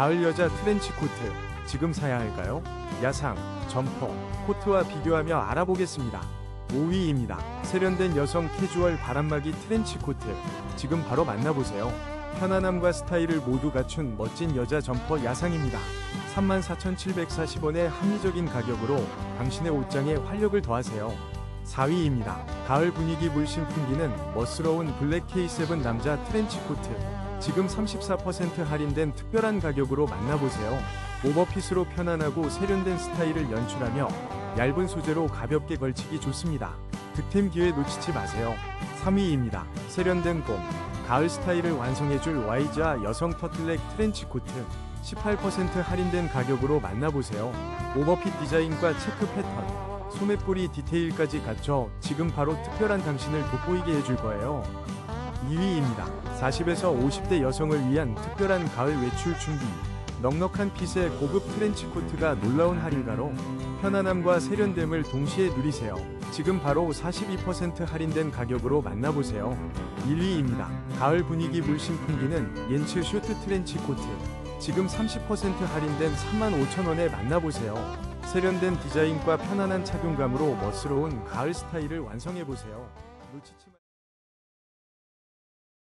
가을 여자 트렌치 코트 지금 사야 할까요? 야상, 점퍼, 코트와 비교하며 알아보겠습니다. 5위입니다. 세련된 여성 캐주얼 바람막이 트렌치 코트 지금 바로 만나보세요. 편안함과 스타일을 모두 갖춘 멋진 여자 점퍼 야상입니다. 34,740원의 합리적인 가격으로 당신의 옷장에 활력을 더하세요. 4위입니다. 가을 분위기 물씬 풍기는 멋스러운 블랙 K7 남자 트렌치 코트. 지금 34% 할인된 특별한 가격으로 만나보세요. 오버핏으로 편안하고 세련된 스타일을 연출하며 얇은 소재로 가볍게 걸치기 좋습니다. 득템 기회 놓치지 마세요. 3위입니다. 세련된 봄, 가을 스타일을 완성해줄 와이즈아 여성 터틀넥 트렌치 코트. 18% 할인된 가격으로 만나보세요. 오버핏 디자인과 체크 패턴, 소매뿌리 디테일까지 갖춰 지금 바로 특별한 당신을 돋보이게 해줄 거예요. 2위입니다. 40에서 50대 여성을 위한 특별한 가을 외출 준비. 넉넉한 핏의 고급 트렌치 코트가 놀라운 할인가로 편안함과 세련됨을 동시에 누리세요. 지금 바로 42% 할인된 가격으로 만나보세요. 1위입니다. 가을 분위기 물씬 풍기는 옌츠 슈트 트렌치 코트. 지금 30% 할인된 35,000원에 만나보세요. 세련된 디자인과 편안한 착용감으로 멋스러운 가을 스타일을 완성해보세요.